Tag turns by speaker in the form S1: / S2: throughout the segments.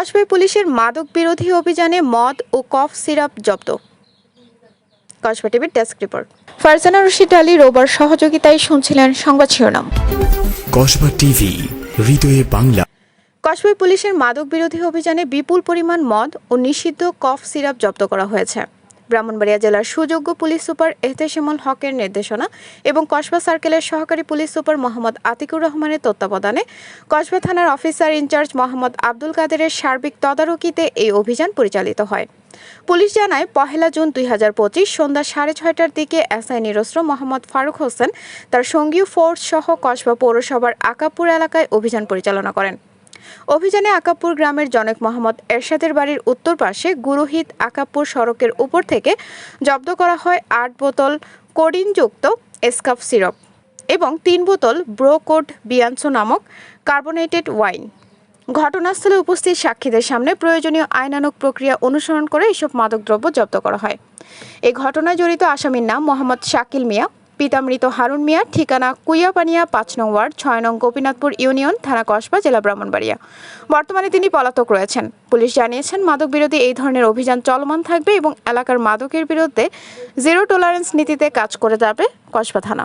S1: কসবাই পুলিশের মাদক বিরোধী অভিযানে মদ ও কফ সিরাপ জব্দ। কসবা টিভির ডেস্ক রিপোর্ট। ফারজানা রশিদ আলী রোবার সহযোগিতায় শুনছিলেন সংবাদ শিরোনাম।
S2: কসবা টিভি হৃদয়ে বাংলা।
S1: কসবাই পুলিশের মাদক বিরোধী অভিযানে বিপুল পরিমাণ মদ ও নিষিদ্ধ কফ সিরাপ জব্দ করা হয়েছে। ব্রাহ্মণবাড়িয়া জেলার সুযোগ্য পুলিশ সুপার এহতেশামুল হকের নির্দেশনা এবং কসবা সার্কেলের সহকারী পুলিশ সুপার মোহাম্মদ আতিকুর রহমানের তত্ত্বাবধানে কসবা থানার অফিসার ইনচার্জ মোহাম্মদ আব্দুল কাদেরের সার্বিক তদারকিতে এই অভিযান পরিচালিত হয়। পুলিশ জানায়, পহেলা জুন দুই হাজার পঁচিশ সন্ধ্যা সাড়ে ছয়টার দিকে এসআই নিরস্ত্র মোহাম্মদ ফারুক হোসেন তার সঙ্গীয় ফোর্স সহ কসবা পৌরসভার আকাপুর এলাকায় অভিযান পরিচালনা করেন। অভিযানে আকাপুর গ্রামের জনক মোহাম্মদ এরশাদের বাড়ির উত্তর পাশে গুরুহিত আকাপুর সড়কের উপর থেকে জব্দ করা হয় আট বোতল কোডিনযুক্ত এসকাফ সিরাপ এবং তিন বোতল ব্রোকোড বিয়ান্সো নামক কার্বোনেটেড ওয়াইন। ঘটনাস্থলে উপস্থিত সাক্ষীদের সামনে প্রয়োজনীয় আইনানুগ প্রক্রিয়া অনুসরণ করে এসব মাদকদ্রব্য জব্দ করা হয়। এই ঘটনায় জড়িত আসামির নাম মোহাম্মদ শাকিল মিয়া। পিতামৃত হারুন মিয়া ঠিকানা কুইয়াপানিয়া পাঁচ নং ওয়ার্ড ছয় নং গোপীনাথপুর ইউনিয়ন, থানা কসবা, জেলা ব্রাহ্মণবাড়িয়া। বর্তমানে তিনি পলাতক রয়েছেন। পুলিশ জানিয়েছেন, মাদক বিরোধী এই ধরনের অভিযান চলমান থাকবে এবং এলাকার মাদকের বিরুদ্ধে জিরো টলারেন্স নীতিতে কাজ করে যাবে কসবা থানা।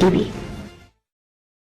S3: টিভি